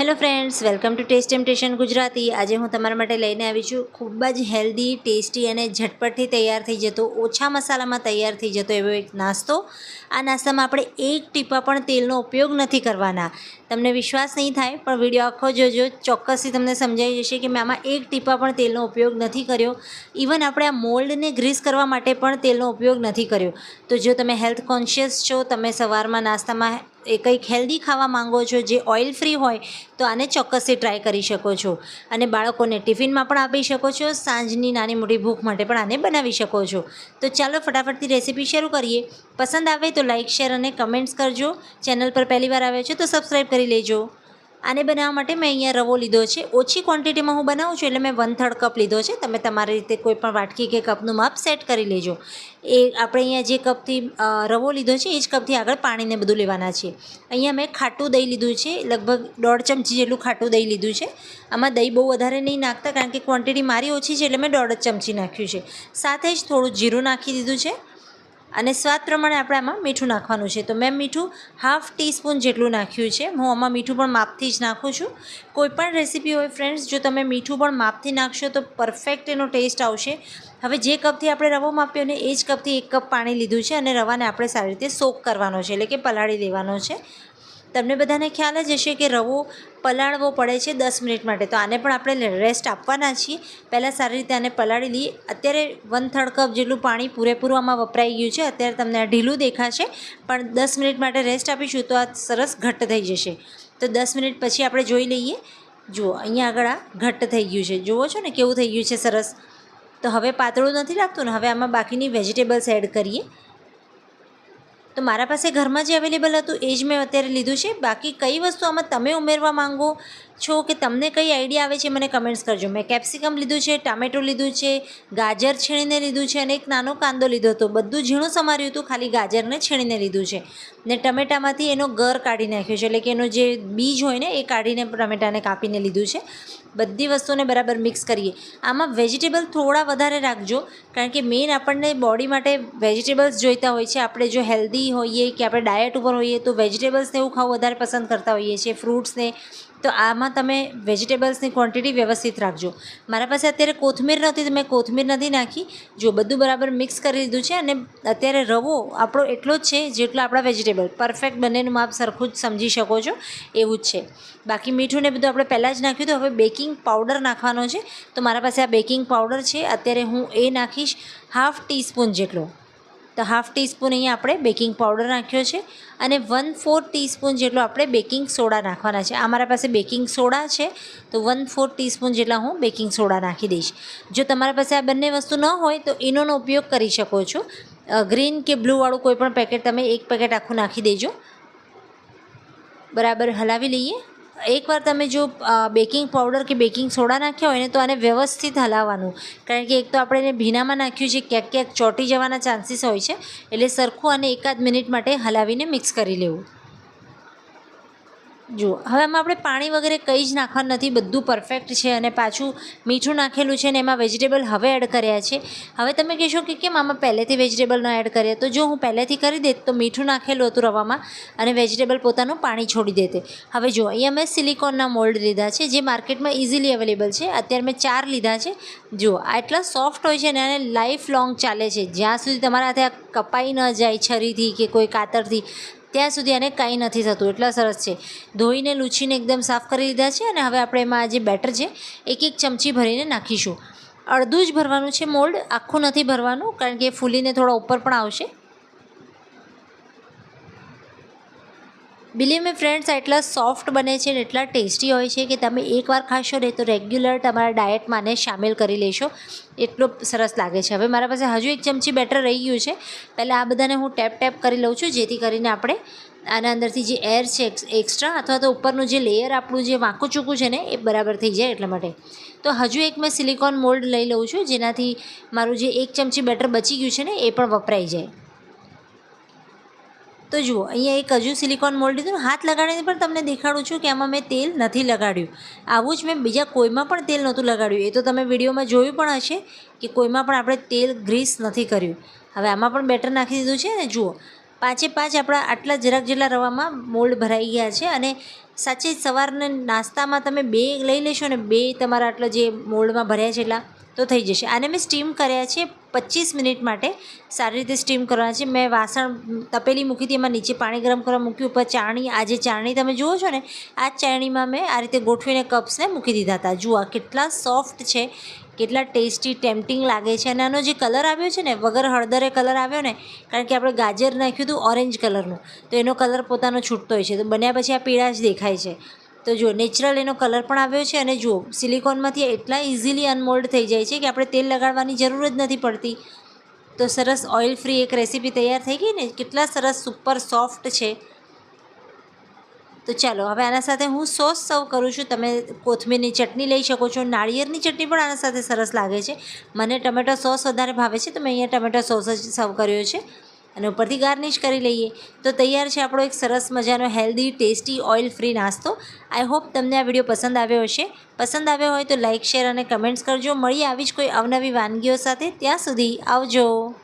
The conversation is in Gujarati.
Hello friends welcome to Taste Temptation Gujarati આજે હું તમારા માટે લઈને આવી છું ખૂબ જ હેલ્ધી ટેસ્ટી અને ઝટપટથી તૈયાર થઈ જતો, ઓછા મસાલામાં તૈયાર થઈ જતો એવો એક નાસ્તો. આ નાસ્તામાં આપણે એક ટીપા પણ તેલનો ઉપયોગ નથી કરવાના. તમને વિશ્વાસ નહીં થાય, પણ વીડિયો આખો જોજો. ચોક્કસથી તમને સમજાઈ જશે કે મેં આમાં એક ટીપા પણ તેલનો ઉપયોગ નથી કર્યો. ઇવન આપણે આ મોલ્ડને ગ્રીસ કરવા માટે પણ તેલનો ઉપયોગ નથી કર્યો. તો જો તમે હેલ્થ કોન્શિયસ છો, તમે સવારમાં નાસ્તામાં એ કંઈક હેલ્ધી ખાવા માંગો છો, જે ઓઇલ ફ્રી હોય, તો આને ચોક્કસથી ટ્રાય કરી શકો છો. અને બાળકોને ટિફિનમાં પણ આપી શકો છો, સાંજની નાની મોટી ભૂખ માટે પણ આને બનાવી શકો છો. તો ચાલો ફટાફટથી રેસીપી શરૂ કરીએ. પસંદ આવે તો લાઇક શેર અને કમેન્ટ્સ કરજો. ચેનલ પર પહેલી વાર આવે છે તો સબસ્ક્રાઈબ કરી લેજો. આને બનાવવા માટે મેં અહીંયા રવો લીધો છે. ઓછી ક્વોન્ટિટીમાં હું બનાવું છું એટલે મેં વન થર્ડ કપ લીધો છે. તમે તમારી રીતે કોઈ પણ વાટકી કે કપનું માપ સેટ કરી લેજો. એ આપણે અહીંયા જે કપથી રવો લીધો છે, એ જ કપથી આગળ પાણીને બધું લેવાના છે. અહીંયા મેં ખાટું દહીં લીધું છે. લગભગ દોઢ ચમચી જેટલું ખાટું દહીં લીધું છે. આમાં દહીં બહુ વધારે નહીં નાખતા કારણ કે ક્વોન્ટિટી મારી ઓછી છે એટલે મેં દોઢ ચમચી નાખ્યું છે. સાથે જ થોડું જીરું નાખી દીધું છે. અને સ્વાદ પ્રમાણે આપણે આમાં મીઠું નાખવાનું છે. તો મેં મીઠું હાફ ટીસ્પૂન જેટલું નાખ્યું છે. હું આમાં મીઠું પણ માપથી જ નાખું છું. કોઈપણ રેસીપી હોય ફ્રેન્ડ્સ જો તમે મીઠું પણ માપથી નાખશો તો પરફેક્ટ એનો ટેસ્ટ આવશે. હવે જે કપથી આપણે રવો માપ્યો ને, એ જ કપથી એક કપ પાણી લીધું છે અને રવાને આપણે સારી રીતે સોક કરવાનો છે. એટલે કે પલાળી દેવાનો છે. તમને બધાને ખ્યાલ જ હશે કે રવો પલાળવો પડે છે દસ મિનિટ માટે. તો આને પણ આપણે રેસ્ટ આપવાના છીએ. પહેલાં સારી રીતે આને પલાળી લઈએ. અત્યારે વન થર્ડ કપ જેટલું પાણી પૂરેપૂરું આમાં વપરાઈ ગયું છે. અત્યારે તમને આ ઢીલું દેખાશે. પણ દસ મિનિટ માટે રેસ્ટ આપીશું તો આ સરસ ઘટ્ટ થઈ જશે. તો દસ મિનિટ પછી આપણે જોઈ લઈએ. જુઓ, અહીંયા આગળ આ ઘટ્ટ થઈ ગયું છે. જુઓ છો ને કેવું થઈ ગયું છે સરસ. તો હવે પાતળું નથી લાગતું ને હવે આમાં બાકીની વેજીટેબલ્સ એડ કરીએ. તો મારા પાસે ઘરમાં જે અવેલેબલ હતું, એ જ મેં અત્યારે લીધું છે. બાકી કઈ વસ્તુ આમાં તમે ઉમેરવા માંગો છો કે તમને કઈ આઈડિયા આવે છે મને કમેન્ટ્સ કરજો. મેં કેપ્સિકમ લીધું છે, ટામેટું લીધું છે, ગાજર છીણીને લીધું છે અને એક નાનો કાંદો લીધો હતો. બધું ઝીણું સમાર્યું હતું, ખાલી ગાજરને છીણીને લીધું છે. ને ટમેટામાંથી એનો ગર કાઢી નાખ્યો છે, એટલે કે એનો જે બીજ હોય ને, એ કાઢીને ટમેટાને કાપીને લીધું છે. બધી વસ્તુને બરાબર મિક્સ કરીએ. આમાં વેજીટેબલ થોડા વધારે રાખજો, કારણ કે મેઇન આપણને બોડી માટે વેજીટેબલ્સ જોઈતા હોય છે. આપણે જો હેલ્ધી હોઈએ કે આપણે ડાયટ ઉપર હોઈએ તો વેજીટેબલ્સને એવું ખાવું વધારે પસંદ કરતા હોઈએ છીએ, ફ્રૂટ્સને. તો આમાં તમે વેજીટેબલ્સની ક્વોન્ટિટી વ્યવસ્થિત રાખજો. મારા પાસે અત્યારે કોથમીર નથી, તો મેં કોથમીર નથી નાખી. જો બધું બરાબર મિક્સ કરી દીધું છે અને અત્યારે રવો આપણો એટલો જ છે જેટલો આપણા વેજીટેબલ. પરફેક્ટ બંનેનું માપ સરખું જ સમજી શકો છો, એવું જ છે. બાકી મીઠું ને બધું આપણે પહેલાં જ નાખ્યું તો હવે બેકિંગ પાવડર નાખવાનો છે. તો મારા પાસે આ બેકિંગ પાવડર છે, અત્યારે હું એ નાખીશ હાફ ટીસ્પૂન જેટલો. તો હાફ ટીસ્પૂન અહીંયા આપણે બેકિંગ પાવડર નાખ્યો છે અને વન ફોર ટીસ્પૂન જેટલો આપણે બેકિંગ સોડા નાખવાના છે. આ મારા પાસે બેકિંગ સોડા છે, તો વન ફોર ટીસ્પૂન જેટલા હું બેકિંગ સોડા નાખી દઈશ. જો તમારા પાસે આ બંને વસ્તુ ન હોય, તો ઇનોનો ઉપયોગ કરી શકો છો. ગ્રીન કે બ્લુવાળું કોઈ પણ પેકેટ તમે એક પેકેટ આખું નાખી દેજો. બરાબર હલાવી લઈએ. એકવાર તમે જો બેકિંગ પાવડર કે બેકિંગ સોડા નાખ્યા હોય ને, તો આને વ્યવસ્થિત હલાવવાનું. કારણ કે એક તો આપણે એને ભીનામાં નાખ્યું છે ક્યાંક ક્યાંક ચોંટી જવાના ચાન્સીસ હોય છે, એટલે સરખું અને એકાદ મિનિટ માટે હલાવીને મિક્સ કરી લેવું. જુઓ, હવે આમાં આપણે પાણી વગેરે કંઈ જ નાખવાનું નથી, બધું પરફેક્ટ છે અને પાછું મીઠું નાખેલું છે ને એમાં વેજીટેબલ હવે એડ કર્યા છે. હવે તમે કહેશો કે કેમ આમાં પહેલેથી વેજીટેબલ ન એડ કર્યા? તો જો હું પહેલેથી કરી દેત તો મીઠું નાખેલું હતું રવામાં અને વેજીટેબલ પોતાનું પાણી છોડી દેતે હવે જો અહીંયા મેં સિલિકોનના મોલ્ડ લીધા છે, જે માર્કેટમાં ઇઝીલી અવેલેબલ છે. અત્યારે મેં ચાર લીધા છે. જુઓ, આ એટલા સોફ્ટ હોય છે ને અને લાઈફ લોંગ ચાલે છે. જ્યાં સુધી તમારા હાથે આ કપાઈ ન જાય છરીથી કે કોઈ કાતરથી ત્યાં સુધી આને કાંઈ નથી થતું. એટલા સરસ છે. ધોઈને લૂછીને એકદમ સાફ કરી લીધા છે અને હવે આપણે એમાં જે બેટર છે, એક એક ચમચી ભરીને નાખીશું. અડધું જ ભરવાનું છે મોલ્ડ આખું નથી ભરવાનું કારણ કે ફૂલીને થોડા ઉપર પણ આવશે. બિલીવ મે ફ્રેન્ડ્સ એટલા સોફ્ટ બને છે ને એટલા ટેસ્ટી હોય છે કે તમે એકવાર ખાશો ને તો રેગ્યુલર તમારા ડાયટમાં આને સામેલ કરી લેશો. એટલો સરસ લાગે છે. હવે મારા પાસે હજુ એક ચમચી બેટર રહી ગયું છે. પહેલાં આ બધાને હું ટેપ ટેપ કરી લઉં છું, જેથી કરીને આપણે આના અંદરથી જે એર છે એક્સ્ટ્રા અથવા તો ઉપરનું જે લેયર આપણું જે વાંકું ચૂકું છે ને, એ બરાબર થઈ જાય એટલા માટે. તો હજુ એક મેં સિલિકોન મોલ્ડ લઈ લઉં છું, જેનાથી મારું જે એક ચમચી બેટર બચી ગયું છે ને, એ પણ વપરાઈ જાય. તો જુઓ, અહીંયા એક હજુ સિલિકોન મોલ્ડ લીધું. હાથ લગાડીને પણ તમને દેખાડું છું કે આમાં મેં તેલ નથી લગાડ્યું. આવું જ મેં બીજા કોઈમાં પણ તેલ નહોતું લગાડ્યું. એ તો તમે વિડીયોમાં જોયું પણ હશે કે કોઈમાં પણ આપણે તેલ ગ્રીસ નથી કર્યું. હવે આમાં પણ બેટર નાખી દીધું છે ને જુઓ. પાંચે પાંચ આપણા આટલા જરાક જેટલા રવામાં મોલ્ડ ભરાઈ ગયા છે અને સાચે સવારના નાસ્તામાં તમે બે લઈ લેશો ને બે તમારા આટલા જે મોલ્ડમાં ભર્યા છે એટલા તો થઈ જશે. આને મેં સ્ટીમ કર્યા છે પચીસ મિનિટ માટે. સારી રીતે સ્ટીમ કરવાના છે. મેં વાસણ તપેલી મૂકી હતી, એમાં નીચે પાણી ગરમ કરવા મૂક્યું, ઉપર ચાણી, આ જે ચાણી તમે જુઓ છો ને, આ ચાણીમાં મેં આ રીતે ગોઠવીને કપ્સને મૂકી દીધા હતા. જુઓ કેટલા સોફ્ટ છે, કેટલા ટેસ્ટી ટેમ્પટિંગ લાગે છે. અને આનો જે કલર આવ્યો છે ને, વગર હળદરે કલર આવ્યો ને, કારણ કે આપણે ગાજર નાખ્યું હતું ઓરેન્જ કલરનું તો એનો કલર પોતાનો છૂટતો હોય છે. તો બન્યા પછી આ પીળા જ દેખાય છે. તો જુઓ નેચરલ એનો કલર પણ આવ્યો છે અને જુઓ સિલિકોનમાંથી એટલા ઇઝીલી અનમોલ્ડ થઈ જાય છે કે આપણે તેલ લગાડવાની જરૂર જ નથી પડતી. તો સરસ ઓઇલ ફ્રી એક રેસીપી તૈયાર થઈ ગઈ ને, કેટલા સરસ સુપર સોફ્ટ છે. તો ચાલો, હવે આના સાથે હું સોસ સર્વ કરું છું. તમે કોથમીરની ચટણી લઈ શકો છો. નાળિયેરની ચટણી પણ આના સાથે સરસ લાગે છે. મને ટમેટો સોસ વધારે ભાવે છે, તો મેં અહીંયા ટમેટો સોસ જ સર્વ કર્યો છે. અને ઉપરથી ગાર્નિશ કરી લઈએ. તો તૈયાર છે આપણો એક સરસ મજાનો હેલ્ધી, ટેસ્ટી ઓઇલ ફ્રી નાસ્તો. આઈ હોપ તમને આ વીડિયો પસંદ આવ્યો હશે. પસંદ આવ્યો હોય તો લાઇક શેર અને કમેન્ટ્સ કરજો. મળીએ આવી જ કોઈ અવનવી વાનગીઓ સાથે. ત્યાં સુધી આવજો.